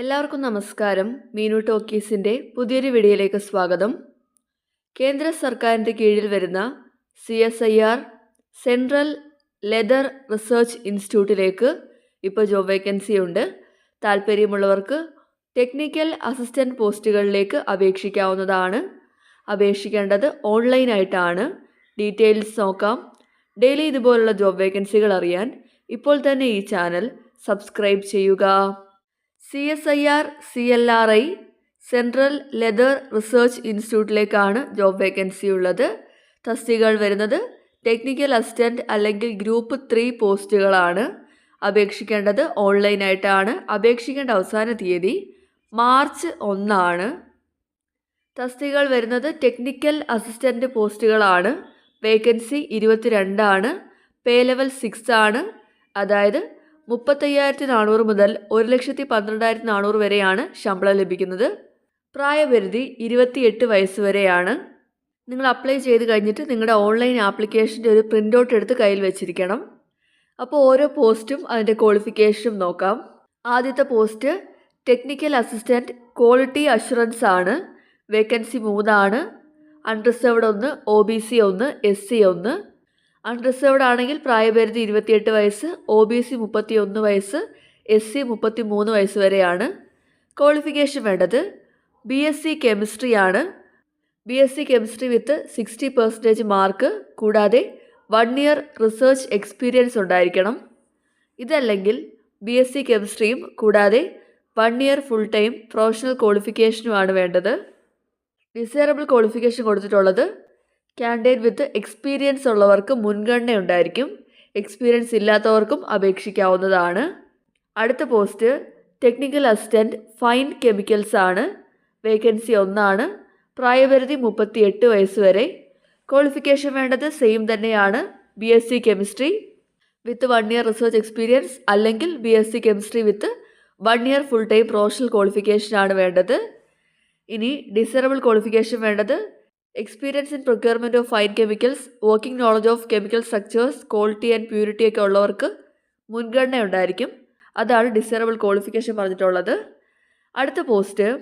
എല്ലാവർക്കും നമസ്കാരം. മീനു ടോക്കീസിന്റെ പുതിയൊരു വീഡിയോയിലേക്ക് സ്വാഗതം. കേന്ദ്ര സർക്കാരിന്റെ കീഴിൽ വരുന്ന C S I R central leather research ഇൻസ്റ്റിറ്റ്യൂട്ടിലേക്ക് ഇപ്പോൾ ജോബ് വേക്കൻസി ഉണ്ട്. താല്പര്യമുള്ളവർക്ക് ടെക്നിക്കൽ അസിസ്റ്റന്റ് പോസ്റ്റുകളിലേക്ക് അപേക്ഷിക്കാവുന്നതാണ്. അപേക്ഷിക്കേണ്ടത് ഓൺലൈനായിട്ടാണ്. ഡീറ്റെയിൽസ് നോക്കാം. ഡെയിലി ഇതുപോലുള്ള ജോബ് വേക്കൻസികൾ അറിയാൻ ഇപ്പോൾ തന്നെ ഈ ചാനൽ സബ്സ്ക്രൈബ് ചെയ്യുക. C S I R C L R I central leather research ഇൻസ്റ്റിറ്റ്യൂട്ടിലേക്കാണ് job vacancy ഉള്ളത്. തസ്തികകൾ വരുന്നത് ടെക്നിക്കൽ അസിസ്റ്റന്റ് അല്ലെങ്കിൽ ഗ്രൂപ്പ് ത്രീ പോസ്റ്റുകളാണ്. അപേക്ഷിക്കേണ്ടത് ഓൺലൈനായിട്ടാണ്. അപേക്ഷിക്കേണ്ട അവസാന തീയതി മാർച്ച് ഒന്നാണ്. തസ്തികകൾ വരുന്നത് ടെക്നിക്കൽ അസിസ്റ്റന്റ് പോസ്റ്റുകളാണ്. വേക്കൻസി ഇരുപത്തിരണ്ടാണ്. പേ ലെവൽ സിക്സ് ആണ് അതായത് മുപ്പത്തയ്യായിരത്തി നാനൂറ് മുതൽ ഒരു ലക്ഷത്തി പന്ത്രണ്ടായിരത്തി നാനൂറ് വരെയാണ് ശമ്പളം ലഭിക്കുന്നത്. പ്രായപരിധി ഇരുപത്തിയെട്ട് വയസ്സ് വരെയാണ്. നിങ്ങൾ അപ്ലൈ ചെയ്ത് കഴിഞ്ഞിട്ട് നിങ്ങളുടെ ഓൺലൈൻ ആപ്ലിക്കേഷന്റെ ഒരു പ്രിന്റ് ഔട്ട് എടുത്ത് കയ്യിൽ വെച്ചിരിക്കണം. അപ്പോൾ ഓരോ പോസ്റ്റും അതിന്റെ ക്വാളിഫിക്കേഷനും നോക്കാം. ആദ്യത്തെ post technical assistant quality assurance ആണ് വേക്കൻസി മൂന്നാണ്. അൺറിസർവ്ഡ് ഒന്ന് ഒ ബി സി ഒന്ന് എസ് സി ഒന്ന്. അൺറിസർവ്ഡ് ആണെങ്കിൽ പ്രായപരിധി ഇരുപത്തിയെട്ട് വയസ്സ് ഒ ബി സി മുപ്പത്തി ഒന്ന് വയസ്സ് എസ് സി മുപ്പത്തി മൂന്ന് വയസ്സ് വരെയാണ്. ക്വാളിഫിക്കേഷൻ വേണ്ടത് ബി എസ് സി കെമിസ്ട്രി ആണ്. B S C chemistry with sixty percentage mark കൂടാതെ വൺ ഇയർ റിസർച്ച് എക്സ്പീരിയൻസ് ഉണ്ടായിരിക്കണം. ഇതല്ലെങ്കിൽ ബി എസ് സി കെമിസ്ട്രിയും കൂടാതെ one year full time professional ക്വാളിഫിക്കേഷനുമാണ് വേണ്ടത്. ഡിസൈറബിൾ ക്വാളിഫിക്കേഷൻ കൊടുത്തിട്ടുള്ളത് കാൻഡിഡേറ്റ് വിത്ത് എക്സ്പീരിയൻസ് ഉള്ളവർക്ക് മുൻഗണന ഉണ്ടായിരിക്കും എക്സ്പീരിയൻസ് ഇല്ലാത്തവർക്കും അപേക്ഷിക്കാവുന്നതാണ്. അടുത്ത post technical assistant fine chemicals ആണ്. വേക്കൻസി ഒന്നാണ്. പ്രായപരിധി മുപ്പത്തി എട്ട് വയസ്സ് വരെ. ക്വാളിഫിക്കേഷൻ വേണ്ടത് സെയിം തന്നെയാണ്. B S C chemistry with one year research experience അല്ലെങ്കിൽ B S C chemistry with one year full time professional ക്വാളിഫിക്കേഷനാണ് വേണ്ടത്. ഇനി ഡിസറബിൾ ക്വാളിഫിക്കേഷൻ വേണ്ടത് experience in procurement of fine chemicals working knowledge of chemical structures quality and purity ഒക്കെ ഉള്ളവർക്ക് മുൻഗണന ഉണ്ടായിരിക്കും അതാണ് desirable qualification പറഞ്ഞിട്ടുള്ളത്. അടുത്ത പോസ്റ്റ്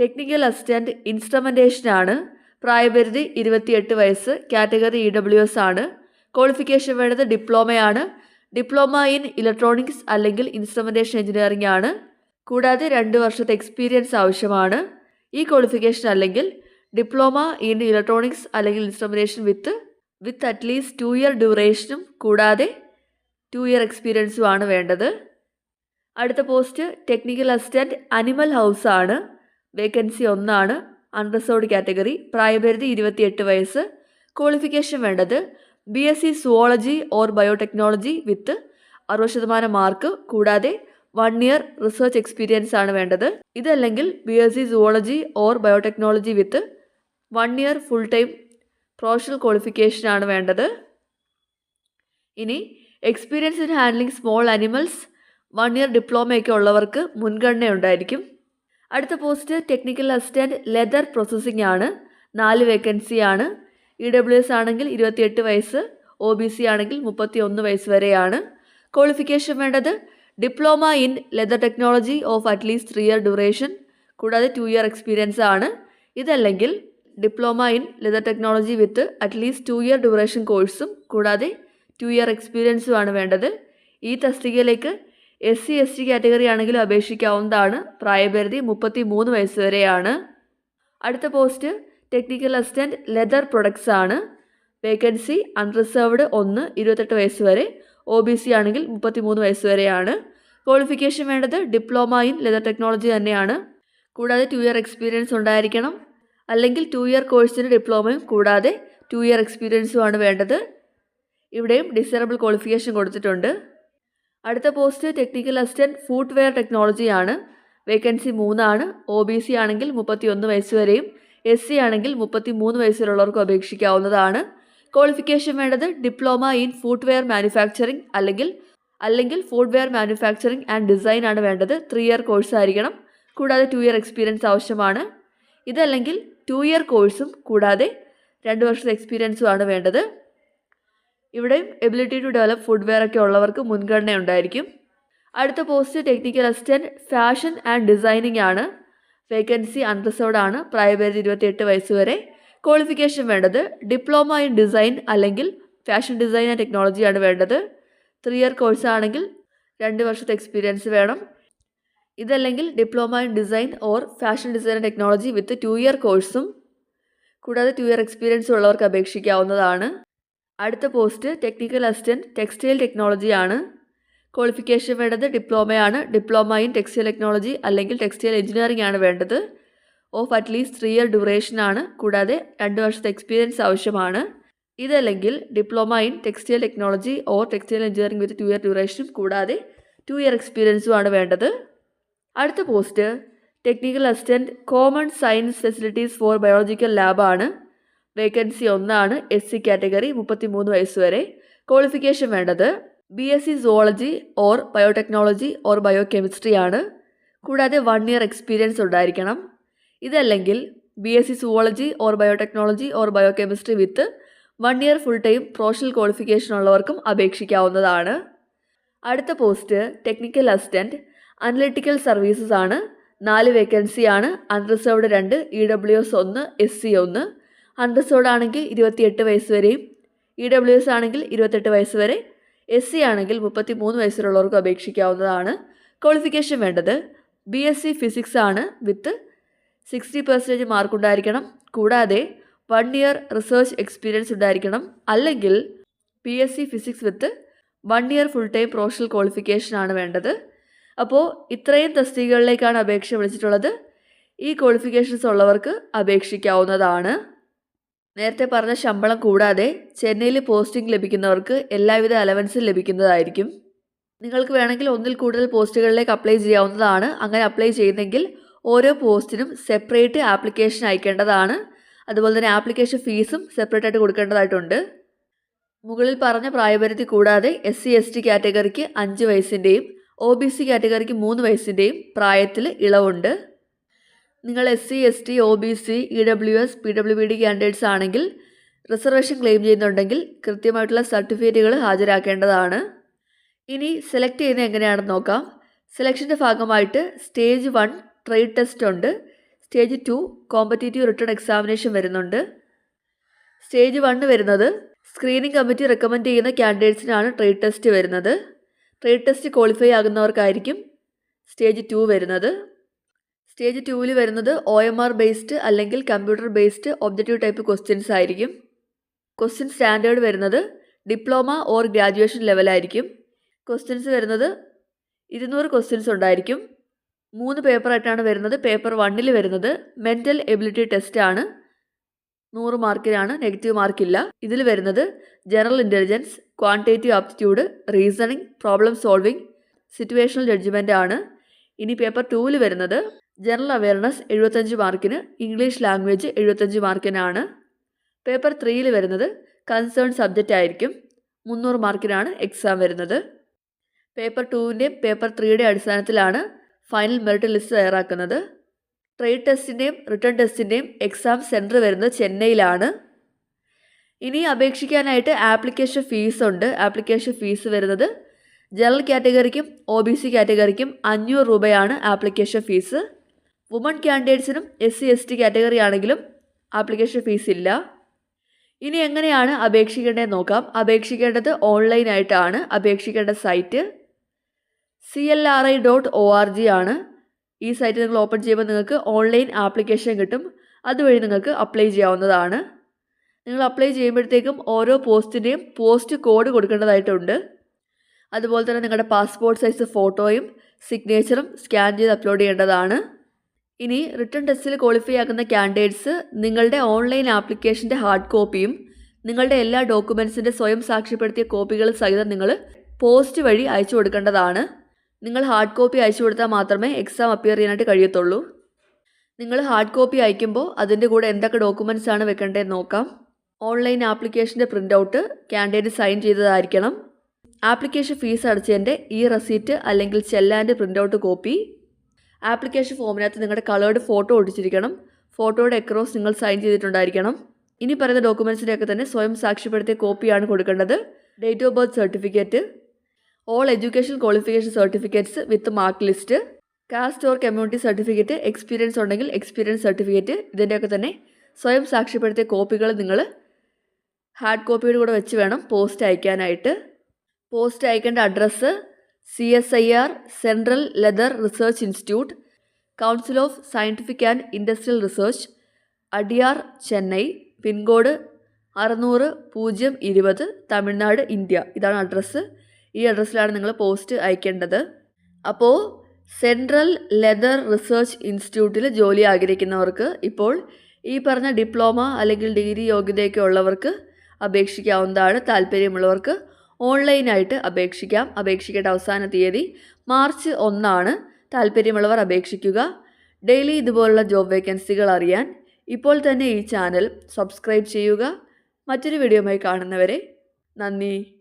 ടെക്നിക്കൽ അസിസ്റ്റന്റ് ഇൻസ്ട്രുമെന്റേഷനാണ് പ്രായപരിധി ഇരുപത്തിയെട്ട് വയസ്സ്. കാറ്റഗറി ഇ ഡബ്ല്യു എസ് ആണ്. ക്വാളിഫിക്കേഷൻ വേണ്ടത് ഡിപ്ലോമയാണ് ഡിപ്ലോമ ഇൻ ഇലക്ട്രോണിക്സ് അല്ലെങ്കിൽ ഇൻസ്ട്രുമെന്റേഷൻ എഞ്ചിനീയറിംഗ് ആണ്. കൂടാതെ രണ്ട് വർഷത്തെ എക്സ്പീരിയൻസ് ആവശ്യമാണ്. ഈ ക്വാളിഫിക്കേഷൻ അല്ലെങ്കിൽ ഡിപ്ലോമ ഇൻ ഇലക്ട്രോണിക്സ് അല്ലെങ്കിൽ instrumentation with with at least two year ഡ്യൂറേഷനും കൂടാതെ ടു ഇയർ എക്സ്പീരിയൻസും ആണ് വേണ്ടത്. അടുത്ത post technical assistant animal house ആണ്. വേക്കൻസി ഒന്നാണ്. അൺറിസർവ്ഡ് കാറ്റഗറി പ്രായപരിധി ഇരുപത്തിയെട്ട് വയസ്സ്. ക്വാളിഫിക്കേഷൻ വേണ്ടത്. B S C zoology or biotechnology with അറുപത് ശതമാനം മാർക്ക് കൂടാതെ വൺ ഇയർ റിസർച്ച് എക്സ്പീരിയൻസ് ആണ് വേണ്ടത്. ഇതല്ലെങ്കിൽ B S C zoology or biotechnology with one year full time professional ക്വാളിഫിക്കേഷനാണ് വേണ്ടത്. ഇനി experience in handling small animals one year ഡിപ്ലോമയൊക്കെ ഉള്ളവർക്ക് മുൻഗണന ഉണ്ടായിരിക്കും. അടുത്ത post technical assistant leather processing ആണ്. നാല് വേക്കൻസി ആണ്. ഇ ഡബ്ല്യു എസ് ആണെങ്കിൽ ഇരുപത്തിയെട്ട് വയസ്സ് ഒ ബി സി ആണെങ്കിൽ മുപ്പത്തി ഒന്ന് വയസ്സ് വരെയാണ്. ക്വാളിഫിക്കേഷൻ വേണ്ടത് diploma in leather technology of at least three year duration കൂടാതെ ടു ഇയർ എക്സ്പീരിയൻസ് ആണ്. ഇതല്ലെങ്കിൽ diploma in leather technology with at least two year duration കോഴ്സും കൂടാതെ ടു ഇയർ എക്സ്പീരിയൻസും ആണ് വേണ്ടത്. ഈ തസ്തികയിലേക്ക് S C S T category ആണെങ്കിലും അപേക്ഷിക്കാവുന്നതാണ്. പ്രായപരിധി മുപ്പത്തി മൂന്ന് വയസ്സ് വരെയാണ്. അടുത്ത post technical assistant leather products ആണ്. വേക്കൻസി അൺറിസർവ്ഡ് ഒന്ന് ഇരുപത്തെട്ട് വയസ്സ് വരെ. ഒ ബി സി ആണെങ്കിൽ മുപ്പത്തി മൂന്ന് വയസ്സ് വരെയാണ്. ക്വാളിഫിക്കേഷൻ വേണ്ടത് ഡിപ്ലോമ ഇൻ ലെതർ ടെക്നോളജി തന്നെയാണ്. കൂടാതെ ടു ഇയർ എക്സ്പീരിയൻസ് ഉണ്ടായിരിക്കണം. അല്ലെങ്കിൽ ടു ഇയർ കോഴ്സിന് ഡിപ്ലോമയും കൂടാതെ ടു ഇയർ എക്സ്പീരിയൻസും ആണ് വേണ്ടത്. ഇവിടെയും ഡിസേറബിൾ ക്വാളിഫിക്കേഷൻ കൊടുത്തിട്ടുണ്ട്. അടുത്ത പോസ്റ്റ് ടെക്നിക്കൽ അസിസ്റ്റന്റ് ടെക്നോളജി ആണ്. വേക്കൻസി മൂന്നാണ് ഒ ബി സി ആണെങ്കിൽ മുപ്പത്തി ഒന്ന് വയസ്സ് വരെയും എസ് സി ആണെങ്കിൽ മുപ്പത്തി മൂന്ന് വയസ്സിലുള്ളവർക്കും അപേക്ഷിക്കാവുന്നതാണ്. ക്വാളിഫിക്കേഷൻ വേണ്ടത് diploma in food ware manufacturing അല്ലെങ്കിൽ അല്ലെങ്കിൽ food ware manufacturing and design ആണ് വേണ്ടത്. ത്രീ ഇയർ കോഴ്സ് ആയിരിക്കണം. കൂടാതെ ടു ഇയർ എക്സ്പീരിയൻസ് ആവശ്യമാണ്. ഇതല്ലെങ്കിൽ ടു ഇയർ കോഴ്സും കൂടാതെ രണ്ട് വർഷത്തെ എക്സ്പീരിയൻസും ആണ് വേണ്ടത്. ഇവിടെയും ability to develop food wear ഒക്കെ ഉള്ളവർക്ക് മുൻഗണന ഉണ്ടായിരിക്കും. അടുത്ത post technical assistant fashion and designing ആണ്. വേക്കൻസി അൺറിസർവ്ഡ് ആണ്. പ്രായപരിധി ഇരുപത്തിയെട്ട് വയസ്സ് വരെ. ക്വാളിഫിക്കേഷൻ വേണ്ടത് ഡിപ്ലോമ ഇൻ ഡിസൈൻ അല്ലെങ്കിൽ ഫാഷൻ ഡിസൈൻ ആൻഡ് ടെക്നോളജിയാണ് വേണ്ടത്. ത്രീ ഇയർ കോഴ്സ് ആണെങ്കിൽ രണ്ട് വർഷത്തെ എക്സ്പീരിയൻസ് വേണം. ഇതല്ലെങ്കിൽ diploma in design or fashion design and technology with two year കോഴ്സും കൂടാതെ ടു ഇയർ എക്സ്പീരിയൻസ് ഉള്ളവർക്ക് അപേക്ഷിക്കാവുന്നതാണ്. അടുത്ത post technical assistant textile technology ആണ് ക്വാളിഫിക്കേഷൻ വേണ്ടത് ഡിപ്ലോമയാണ്. ഡിപ്ലോമ ഇൻ ടെക്സ്റ്റൈൽ ടെക്നോളജി അല്ലെങ്കിൽ ടെക്സ്റ്റൈൽ എഞ്ചിനീയറിംഗ് ആണ് വേണ്ടത്. Of at least three year duration ആണ്. കൂടാതെ രണ്ട് വർഷത്തെ എക്സ്പീരിയൻസ് ആവശ്യമാണ്. ഇതല്ലെങ്കിൽ diploma in textile technology or textile engineering with two year ഡ്യൂറേഷനും കൂടാതെ ടു ഇയർ എക്സ്പീരിയൻസും ആണ് വേണ്ടത്. അടുത്ത post technical assistant common science facilities for biological ലാബാണ് vacancy ഒന്നാണ് എസ് സി കാറ്റഗറി മുപ്പത്തി മൂന്ന് വയസ്സ് വരെ. ക്വാളിഫിക്കേഷൻ വേണ്ടത് B S C zoology or biotechnology or biochemistry ആണ്. കൂടാതെ വൺ ഇയർ എക്സ്പീരിയൻസ് ഉണ്ടായിരിക്കണം. ഇതല്ലെങ്കിൽ B S C zoology or biotechnology or biochemistry with one year full time professional qualification ഉള്ളവർക്കും അപേക്ഷിക്കാവുന്നതാണ്. അടുത്ത post technical assistant analytical services ആണ്. നാല് vacancy ആണ്. Unreserved രണ്ട് ഇ ഡബ്ല്യു എസ് ഒന്ന് എസ് സി ഒന്ന്. അൺറിസർവ്ഡ് ആണെങ്കിൽ ഇരുപത്തിയെട്ട് വയസ്സ് വരെയും. ഇ ഡബ്ല്യു എസ് ആണെങ്കിൽ ഇരുപത്തെട്ട് വയസ്സ് വരെ. എസ് സി ആണെങ്കിൽ മുപ്പത്തി മൂന്ന് വയസ്സിലുള്ളവർക്ക് അപേക്ഷിക്കാവുന്നതാണ്. ക്വാളിഫിക്കേഷൻ വേണ്ടത്. ബി എസ് സി ഫിസിക്സ് ആണ് വിത്ത് സിക്സ്റ്റി പെർസെന്റേജ് മാർക്ക് ഉണ്ടായിരിക്കണം. കൂടാതെ വൺ ഇയർ റിസർച്ച് എക്സ്പീരിയൻസ് ഉണ്ടായിരിക്കണം. അല്ലെങ്കിൽ P S C physics with one year full time professional qualification ആണ് വേണ്ടത്. അപ്പോൾ ഇത്രയും തസ്തികകളിലേക്കാണ് അപേക്ഷ വിളിച്ചിട്ടുള്ളത്. ഈ ക്വാളിഫിക്കേഷൻസ് ഉള്ളവർക്ക് അപേക്ഷിക്കാവുന്നതാണ്. നേരത്തെ പറഞ്ഞ ശമ്പളം കൂടാതെ ചെന്നൈയിൽ പോസ്റ്റിംഗ് ലഭിക്കുന്നവർക്ക് എല്ലാവിധ അലവൻസും ലഭിക്കുന്നതായിരിക്കും. നിങ്ങൾക്ക് വേണമെങ്കിൽ ഒന്നിൽ കൂടുതൽ പോസ്റ്റുകളിലേക്ക് അപ്ലൈ ചെയ്യാവുന്നതാണ്. അങ്ങനെ അപ്ലൈ ചെയ്യുന്നെങ്കിൽ ഓരോ പോസ്റ്റിനും സെപ്പറേറ്റ് ആപ്ലിക്കേഷൻ അയക്കേണ്ടതാണ്. അതുപോലെ തന്നെ ആപ്ലിക്കേഷൻ ഫീസും സെപ്പറേറ്റ് ആയിട്ട് കൊടുക്കേണ്ടതായിട്ടുണ്ട്. മുകളിൽ പറഞ്ഞ പ്രായപരിധി കൂടാതെ എസ് സി എസ് ടി കാറ്റഗറിക്ക് അഞ്ച് വയസ്സിന്റെയും ഒ ബി സി കാറ്റഗറിക്ക് മൂന്ന് വയസ്സിന്റെയും പ്രായത്തിൽ ഇളവുണ്ട്. നിങ്ങൾ S C S T O B C E W S P W B D candidates ആണെങ്കിൽ റിസർവേഷൻ ക്ലെയിം ചെയ്യുന്നുണ്ടെങ്കിൽ കൃത്യമായിട്ടുള്ള സർട്ടിഫിക്കറ്റുകൾ ഹാജരാക്കേണ്ടതാണ്. ഇനി സെലക്ട് ചെയ്യുന്നത് എങ്ങനെയാണെന്ന് നോക്കാം. സെലക്ഷന്റെ ഭാഗമായിട്ട് സ്റ്റേജ് വൺ ട്രേഡ് ടെസ്റ്റ് ഉണ്ട്. Stage two competitive written examination വരുന്നുണ്ട്. സ്റ്റേജ് വണ്ണ് വരുന്നത് സ്ക്രീനിംഗ് കമ്മിറ്റി റെക്കമെൻഡ് ചെയ്യുന്ന കാൻഡിഡേറ്റ്സിനാണ് ട്രേഡ് ടെസ്റ്റ് വരുന്നത്. ട്രേഡ് ടെസ്റ്റ് ക്വാളിഫൈ ആകുന്നവർക്കായിരിക്കും സ്റ്റേജ് ടു വരുന്നത്. സ്റ്റേജ് ടുവിൽ വരുന്നത് ഒ എം ആർ ബേസ്ഡ് അല്ലെങ്കിൽ computer based objective type questions ആയിരിക്കും. ക്വസ്റ്റ്യൻ സ്റ്റാൻഡേർഡ് വരുന്നത് ഡിപ്ലോമ ഓർ ഗ്രാജുവേഷൻ ലെവലായിരിക്കും ക്വസ്റ്റ്യൻസ് വരുന്നത് ഇരുന്നൂറ് ക്വസ്റ്റ്യൻസ് ഉണ്ടായിരിക്കും. മൂന്ന് പേപ്പറായിട്ടാണ് വരുന്നത്. പേപ്പർ വണ്ണിൽ വരുന്നത് മെന്റൽ എബിലിറ്റി ടെസ്റ്റ് ആണ്. നൂറ് മാർക്കിനാണ് നെഗറ്റീവ് മാർക്കില്ല ഇതിൽ വരുന്നത് general intelligence quantitative aptitude reasoning problem solving situational judgement ആണ്. ഇനി പേപ്പർ ടൂവിൽ വരുന്നത് ജനറൽ അവയർനെസ് എഴുപത്തഞ്ച് മാർക്കിന് ഇംഗ്ലീഷ് ലാംഗ്വേജ് എഴുപത്തഞ്ച് മാർക്കിനാണ് പേപ്പർ ത്രീയിൽ വരുന്നത് കൺസേൺ സബ്ജക്റ്റ് ആയിരിക്കും. മുന്നൂറ് മാർക്കിനാണ് എക്സാം വരുന്നത്. പേപ്പർ ടൂവിന്റെയും പേപ്പർ ത്രീയുടെ അടിസ്ഥാനത്തിലാണ് ഫൈനൽ മെറിറ്റ് ലിസ്റ്റ് തയ്യാറാക്കുന്നത്. ട്രേഡ് ടെസ്റ്റിന്റെയും റിട്ടേൺ ടെസ്റ്റിന്റെയും എക്സാം സെന്റർ വരുന്നത് ചെന്നൈയിലാണ്. ഇനി അപേക്ഷിക്കാനായിട്ട് ആപ്ലിക്കേഷൻ ഫീസ് ഉണ്ട്. ആപ്ലിക്കേഷൻ ഫീസ് വരുന്നത് ജനറൽ കാറ്റഗറിക്കും ഒ ബി സി കാറ്റഗറിക്കും അഞ്ഞൂറ് രൂപയാണ് application fees. Woman കാൻഡിഡേറ്റ്സിനും S C S T category ആണെങ്കിലും ആപ്ലിക്കേഷൻ ഫീസ് ഇല്ല. ഇനി എങ്ങനെയാണ് അപേക്ഷിക്കേണ്ടതെന്ന് നോക്കാം. അപേക്ഷിക്കേണ്ടത് ഓൺലൈനായിട്ടാണ്. അപേക്ഷിക്കേണ്ട site C L R I dot O R G ആണ്. ഈ സൈറ്റ് നിങ്ങൾ ഓപ്പൺ ചെയ്യുമ്പോൾ നിങ്ങൾക്ക് ഓൺലൈൻ ആപ്ലിക്കേഷൻ കിട്ടും. അതുവഴി നിങ്ങൾക്ക് അപ്ലൈ ചെയ്യാവുന്നതാണ്. നിങ്ങൾ അപ്ലൈ ചെയ്യുമ്പോഴത്തേക്കും ഓരോ പോസ്റ്റിന്റെയും പോസ്റ്റ് കോഡ് കൊടുക്കേണ്ടതായിട്ടുണ്ട്. അതുപോലെ തന്നെ നിങ്ങളുടെ പാസ്പോർട്ട് സൈസ് ഫോട്ടോയും സിഗ്നേച്ചറും സ്കാൻ ചെയ്ത് അപ്ലോഡ് ചെയ്യേണ്ടതാണ്. ഇനി റിട്ടേൺ ടെസ്റ്റിൽ ക്വാളിഫൈ ആക്കുന്ന കാൻഡിഡേറ്റ്സ് നിങ്ങളുടെ ഓൺലൈൻ ആപ്ലിക്കേഷന്റെ ഹാർഡ് കോപ്പിയും നിങ്ങളുടെ എല്ലാ ഡോക്യുമെൻസിന്റെ സ്വയം സാക്ഷ്യപ്പെടുത്തിയ കോപ്പികൾ സഹിതം നിങ്ങൾ പോസ്റ്റ് വഴി അയച്ചു കൊടുക്കേണ്ടതാണ്. നിങ്ങൾ ഹാർഡ് കോപ്പി അയച്ചു കൊടുത്താൽ മാത്രമേ എക്സാം അപ്പിയർ ചെയ്യാനായിട്ട് കഴിയത്തുള്ളൂ. നിങ്ങൾ ഹാർഡ് കോപ്പി അയക്കുമ്പോൾ അതിന്റെ കൂടെ എന്തൊക്കെ ഡോക്യുമെന്റ്സ് ആണ് വെക്കേണ്ടതെന്ന് നോക്കാം. ഓൺലൈൻ ആപ്ലിക്കേഷന്റെ പ്രിന്റ് ഔട്ട് കാൻഡിഡേറ്റ് സൈൻ ചെയ്തതായിരിക്കണം. ആപ്ലിക്കേഷൻ ഫീസ് അടച്ചതിന്റെ ഈ റെസീറ്റ് അല്ലെങ്കിൽ ചെല്ലാന്റെ പ്രിന്റ് ഔട്ട് കോപ്പി. ആപ്ലിക്കേഷൻ ഫോമിനകത്ത് നിങ്ങളുടെ കളേർഡ് ഫോട്ടോ ഒട്ടിച്ചിരിക്കണം. ഫോട്ടോയുടെ എക്രോസ് നിങ്ങൾ സൈൻ ചെയ്തിട്ടുണ്ടായിരിക്കണം. ഇനി പറയുന്ന ഡോക്യുമെൻസിന്റെയൊക്കെ തന്നെ സ്വയം സാക്ഷ്യപ്പെടുത്തിയ കോപ്പിയാണ് കൊടുക്കേണ്ടത്. Date of birth certificate all education qualification certificates with mark list caste or community certificate experience ഉണ്ടെങ്കിൽ എക്സ്പീരിയൻസ് സർട്ടിഫിക്കറ്റ് ഇതിന്റെയൊക്കെ തന്നെ സ്വയം സാക്ഷ്യപ്പെടുത്തിയ കോപ്പികൾ നിങ്ങൾ ഹാർഡ് കോപ്പിയുടെ കൂടെ വെച്ച് വേണം പോസ്റ്റ് അയക്കാനായിട്ട്. പോസ്റ്റ് അയക്കേണ്ട address C S I R central leather research institute council of scientific and industrial research Adyar Chennai pincode അറുന്നൂറ് പൂജ്യം ഇരുപത് തമിഴ്നാട് ഇന്ത്യ. ഇതാണ് അഡ്രസ്സ്. ഈ അഡ്രസ്സിലാണ് നിങ്ങൾ പോസ്റ്റ് അയക്കേണ്ടത്. അപ്പോൾ സെൻട്രൽ ലെതർ റിസർച്ച് ഇൻസ്റ്റിറ്റ്യൂട്ടിൽ ജോലി ആഗ്രഹിക്കുന്നവർക്ക് ഇപ്പോൾ ഈ പറഞ്ഞ ഡിപ്ലോമ അല്ലെങ്കിൽ ഡിഗ്രി യോഗ്യതയൊക്കെ ഉള്ളവർക്ക് അപേക്ഷിക്കാവുന്നതാണ് താല്പര്യമുള്ളവർക്ക്. ഓൺലൈനായിട്ട് അപേക്ഷിക്കാം. അപേക്ഷിക്കേണ്ട അവസാന തീയതി മാർച്ച് ഒന്നാണ്. താല്പര്യമുള്ളവർ അപേക്ഷിക്കുക. ഡെയിലി ഇതുപോലുള്ള ജോബ് വേക്കൻസികൾ അറിയാൻ ഇപ്പോൾ തന്നെ ഈ ചാനൽ സബ്സ്ക്രൈബ് ചെയ്യുക. മറ്റൊരു വീഡിയോയുമായി കാണുന്നവരെ നന്ദി.